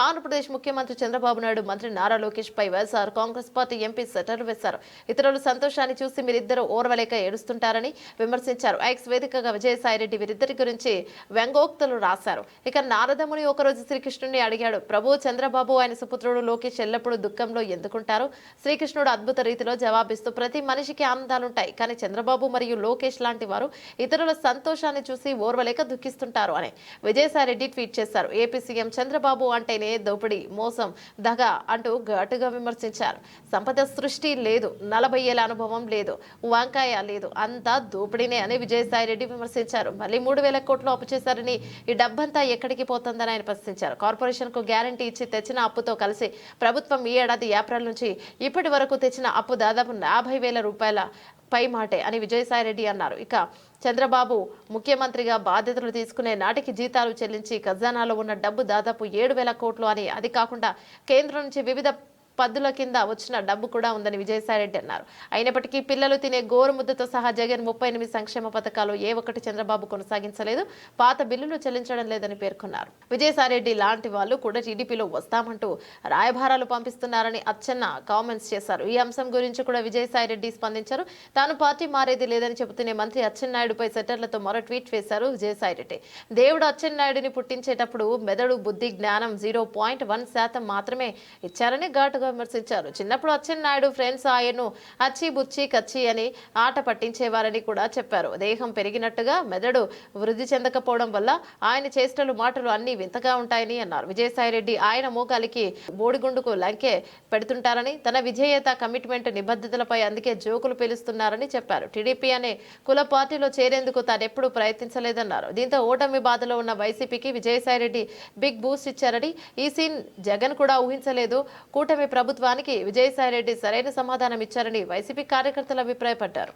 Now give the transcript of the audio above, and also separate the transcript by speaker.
Speaker 1: ఆంధ్రప్రదేశ్ ముఖ్యమంత్రి చంద్రబాబు నాయుడు మంత్రి నారా లోకేష్ పై వైఎస్ఆర్ కాంగ్రెస్ పార్టీ ఎంపీ సెటర్లు వేశారు. ఇతరుల సంతోషాన్ని చూసి మీరిద్దరూ ఓర్వలేక ఏడుస్తుంటారని విమర్శించారు. ఎక్స్ వేదికగా విజయసాయిరెడ్డి వీరిద్దరి గురించి వ్యంగోక్తులు రాశారు. ఇక నారదముని ఒకరోజు శ్రీకృష్ణుడిని అడిగాడు. ప్రభు చంద్రబాబు ఆయన సుపుత్రుడు లోకేష్ ఎల్లప్పుడూ దుఃఖంలో ఎందుకుంటారు? శ్రీకృష్ణుడు అద్భుత రీతిలో జవాబిస్తూ ప్రతి మనిషికి ఆనందాలుంటాయి. కానీ చంద్రబాబు మరియు లోకేష్ లాంటి వారు ఇతరుల సంతోషాన్ని చూసి ఓర్వలేక దుఃఖిస్తుంటారు అని విజయసాయిరెడ్డి ట్వీట్ చేశారు. ఏపీ సీఎం చంద్రబాబు అంటే అంటేనే దోపిడీ మోసం దగ అంటూ ఘాటుగా విమర్శించారు. సంపద సృష్టి లేదు నలభై ఏళ్ళ అనుభవం లేదు వంకాయ లేదు అంతా దోపిడీనే అని విజయసాయిరెడ్డి విమర్శించారు. మళ్ళీ మూడు వేల కోట్లు అప్పు చేశారని ఈ డబ్బంతా ఎక్కడికి పోతుందని ఆయన ప్రశ్నించారు. కార్పొరేషన్కు గ్యారంటీ ఇచ్చి తెచ్చిన అప్పుతో కలిసి ప్రభుత్వం ఈ ఏడాది ఏప్రిల్ నుంచి ఇప్పటి వరకు తెచ్చిన అప్పు దాదాపు యాభై వేల రూపాయల పై మాటే అని విజయసాయిరెడ్డి అన్నారు. ఇక చంద్రబాబు ముఖ్యమంత్రిగా బాధ్యతలు తీసుకునే నాటికి జీతాలు చెల్లించి ఖజానాలో ఉన్న డబ్బు దాదాపు ఏడు వేల కోట్లు అని. అది కాకుండా కేంద్రం నుంచి వివిధ పద్దుల కింద వచ్చిన డబ్బు కూడా ఉందని విజయసాయిరెడ్డి అన్నారు. అయినప్పటికీ పిల్లలు తినే గోరు ముద్దతో సహా జగన్ ముప్పై ఎనిమిది సంక్షేమ పథకాలు ఏ ఒక్కటి చంద్రబాబు కొనసాగించలేదు. పాత బిల్లులు చెల్లించడం లేదని పేర్కొన్నారు. విజయసాయిరెడ్డి లాంటి వాళ్ళు కూడా టీడీపీలో వస్తామంటూ రాయభారాలు పంపిస్తున్నారని అచ్చెన్న కామెంట్స్ చేశారు. ఈ అంశం గురించి కూడా విజయసాయిరెడ్డి స్పందించారు. తాను పార్టీ మారేది లేదని చెబుతూనే మంత్రి అచ్చెన్నాయుడుపై సెటర్లతో మరో ట్వీట్ వేశారు విజయసాయిరెడ్డి దేవుడు అచ్చెన్నాయుడిని పుట్టించేటప్పుడు మెదడు బుద్ధి జ్ఞానం జీరో పాయింట్ వన్ శాతం మాత్రమే ఇచ్చారని ఘాటు ఘాటుగా విమర్శించారు. చిన్నప్పుడు అచ్చెన్నాయుడు ఫ్రెండ్స్ ఆయన్ను అచ్చి బుచ్చి కచ్చి అని ఆట పట్టించేవారని కూడా చెప్పారు. దేహం పెరిగినట్టుగా మెదడు వృద్ధి చెందకపోవడం వల్ల ఆయన చేష్టలు మాటలు అన్ని వింతగా ఉంటాయని అన్నారు. విజయసాయిరెడ్డి ఆయన మోకాలికి బోడిగుండుకు లంకే పెడుతుంటారని తన విజేయత కమిట్మెంట్ నిబద్ధతలపై అందుకే జోకులు పిలుస్తున్నారని చెప్పారు. టీడీపీ అనే కుల పార్టీలో చేరేందుకు తానెప్పుడు ప్రయత్నించలేదన్నారు. దీంతో ఓటమి బాధలో ఉన్న వైసీపీకి విజయసాయిరెడ్డి బిగ్ బూస్ట్ ఇచ్చారని ఈ సీన్ జగన్ కూడా ఊహించలేదు. కూటమి ప్రభుత్వానికి విజయసాయిరెడ్డి సరైన సమాధానం ఇచ్చారని వైసీపీ కార్యకర్తలు అభిప్రాయపడ్డారు.